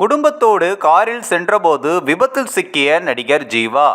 குடும்பத்தோடு காரில் சென்றபோது விபத்தில் சிக்கிய நடிகர் ஜீவா.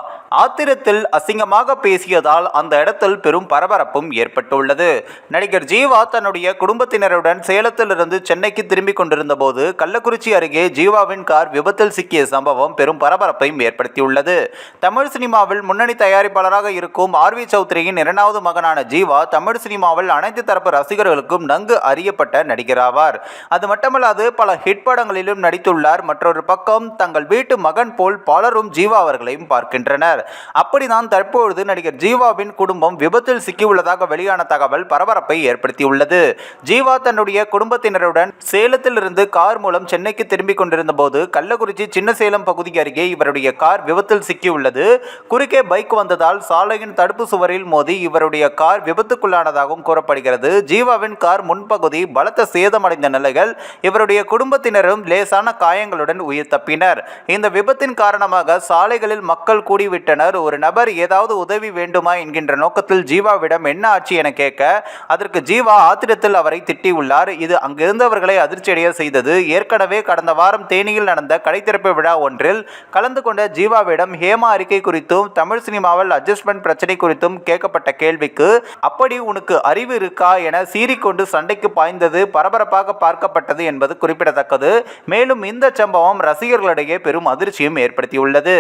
ஆத்திரத்தில் அசிங்கமாக பேசியதால் அந்த இடத்தில் பெரும் பரபரப்பும் ஏற்பட்டுள்ளது. நடிகர் ஜீவா தன்னுடைய குடும்பத்தினருடன் சேலத்திலிருந்து சென்னைக்கு திரும்பிக் கொண்டிருந்த போது கள்ளக்குறிச்சி அருகே ஜீவாவின் கார் விபத்தில் சிக்கிய சம்பவம் பெரும் பரபரப்பையும் ஏற்படுத்தியுள்ளது. தமிழ் சினிமாவில் முன்னணி தயாரிப்பாளராக இருக்கும் ஆர் வி சௌத்ரியின் இரண்டாவது மகனான ஜீவா தமிழ் சினிமாவில் அனைத்து தரப்பு ரசிகர்களுக்கும் நன்கு அறியப்பட்ட நடிகராவார். அது மட்டுமல்லாது பல ஹிட் படங்களிலும் நடித்துள்ளார். மற்றொரு பக்கம் தங்கள் வீட்டு மகன் போல் பலரும் ஜீவா அவர்களையும் பார்க்கின்றனர். அப்படிதான் தற்பொழுது நடிகர் ஜீவாவின் குடும்பம் விபத்தில் சிக்கியுள்ளதாக வெளியான தகவல் பரபரப்பை ஏற்படுத்தியுள்ளது. ஜீவா தன்னுடைய குடும்பத்தினருடன் சேலத்திலிருந்து கார் மூலம் சென்னைக்கு திரும்பிக் கொண்டிருந்த போது கள்ளக்குறிச்சி சின்னசேலம் பகுதி அருகே இவருடைய கார் விபத்தில் சிக்கியுள்ளது. குறுக்கே பைக் வந்ததால் சாலையின் தடுப்பு சுவரில் மோதி இவருடைய கார் விபத்துக்குள்ளானதாகவும் கூறப்படுகிறது. ஜீவாவின் கார் முன்பகுதி பலத்த சேதமடைந்த நிலையில் இவருடைய குடும்பத்தினரும் லேசான காயங்களுடன் உயிர் தப்பினர். இந்த விபத்தின் காரணமாக சாலைகளில் மக்கள் கூடிவிட்ட கூடிவிட்டனர் ஒரு நபர் ஏதாவது உதவி வேண்டுமா? என்கின்ற நோக்கத்தில் ஜீவாவிடம் என்ன ஆச்சு? என கேட்க அதற்கு ஜீவா ஆத்திரத்தில் அவரை திட்டியுள்ளார். இது அங்கிருந்தவர்களை அதிர்ச்சியடைய செய்தது. ஏற்கனவே கடந்த வாரம் தேனியில் நடந்த கடைத்திறப்பு விழா ஒன்றில் கலந்து கொண்ட ஜீவாவிடம் ஹேமா அறிக்கை குறித்தும் தமிழ் சினிமாவில் அட்ஜஸ்ட்மெண்ட் பிரச்சனை குறித்தும் கேட்கப்பட்ட கேள்விக்கு அப்படி உனக்கு அறிவு இருக்கா? என சீறிக்கொண்டு சண்டைக்கு பாய்ந்தது பரபரப்பாக பார்க்கப்பட்டது என்பது குறிப்பிடத்தக்கது. மேலும் இந்த சம்பவம் ரசிகர்களிடையே பெரும் அதிர்ச்சியும் ஏற்படுத்தியுள்ளது.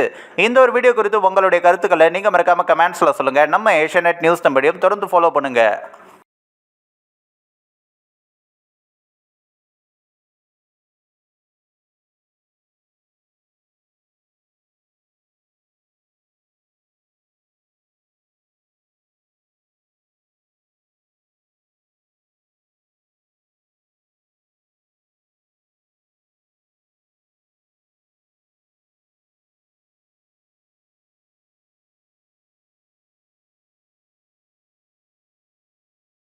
இந்த ஒரு வீடியோ குறித்து உங்கள் உங்களுடைய கருத்துக்களை நீங்க மறக்காம கமெண்ட்ஸ்ல சொல்லுங்க. நம்ம ஏஷியநெட் நியூஸ் நம்பரையும் தொடர்ந்து ஃபாலோ பண்ணுங்க.